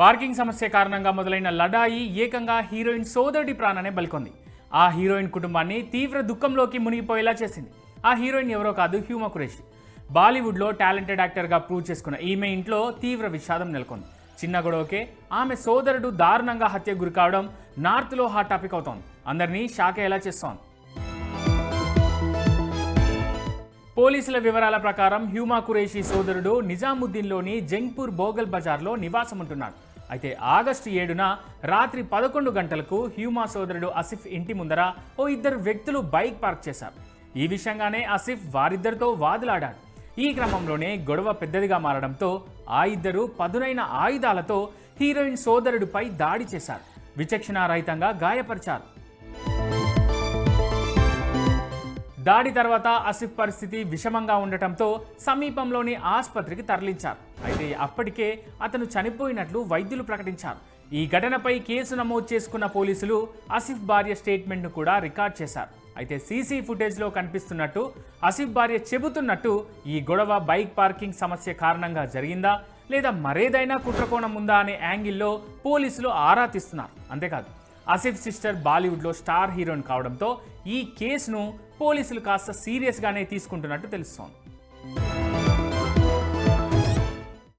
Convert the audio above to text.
Parking సమస్య కారణంగా మొదలైన లడాయి ఏకంగా హీరోయిన్ సోదరుడి ప్రాణాన్ని బలికొంది. ఆ హీరోయిన్ కుటుంబాన్ని తీవ్ర దుఃఖంలోకి మునిగిపోయేలా చేసింది. ఆ హీరోయిన్ ఎవరో కాదు హ్యూమా కురేషి. బాలీవుడ్లో టాలెంటెడ్ యాక్టర్గా ప్రూవ్ చేసుకున్న ఈమె ఇంట్లో తీవ్ర విషాదం నెలకొంది. చిన్న గొడవకే ఆమె సోదరుడు దారుణంగా హత్యకు గురి కావడం నార్త్లో హాట్ టాపిక్ అవుతోంది. అందరినీ షాక్ అయ్యేలా చేస్తోంది. పోలీసుల వివరాల ప్రకారం హ్యూమా కురేషి సోదరుడు నిజాముద్దీన్లోని జంగ్పూర్ బోగల్ బజార్లో నివాసం ఉంటున్నాడు అయితే ఆగస్టు ఏడున రాత్రి పదకొండు గంటలకు హ్యూమా సోదరుడు అసిఫ్ ఇంటి ముందర ఓ ఇద్దరు వ్యక్తులు బైక్ పార్క్ చేశారు. ఈ విషయంగానే అసిఫ్ వారిద్దరితో వాదులాడాడు. ఈ క్రమంలోనే గొడవ పెద్దదిగా మారడంతో ఆ ఇద్దరు పదునైన ఆయుధాలతో హీరోయిన్ సోదరుడిపై దాడి చేశారు. విచక్షణారహితంగా గాయపరిచారు. దాడి తర్వాత అసిఫ్ పరిస్థితి విషమంగా ఉండటంతో సమీపంలోని ఆసుపత్రికి తరలించారు. అయితే అప్పటికే అతను చనిపోయినట్లు వైద్యులు ప్రకటించారు. ఈ ఘటనపై కేసు నమోదు చేసుకున్న పోలీసులు అసిఫ్ భార్య స్టేట్మెంట్ను కూడా రికార్డ్ చేశారు. అయితే సీసీ ఫుటేజ్లో కనిపిస్తున్నట్టు అసిఫ్ భార్య చెబుతున్నట్టు ఈ గొడవ బైక్ పార్కింగ్ సమస్య కారణంగా జరిగిందా లేదా మరేదైనా కుట్రకోణం ఉందా అనే యాంగిల్లో పోలీసులు ఆరా తీస్తున్నారు. అంతేకాదు ఆసిఫ్ సిస్టర్ బాలీవుడ్లో స్టార్ హీరోయిన్ కావడంతో ఈ కేసును పోలీసులు కాస్త సీరియస్గానే తీసుకుంటున్నట్టు తెలుస్తోంది.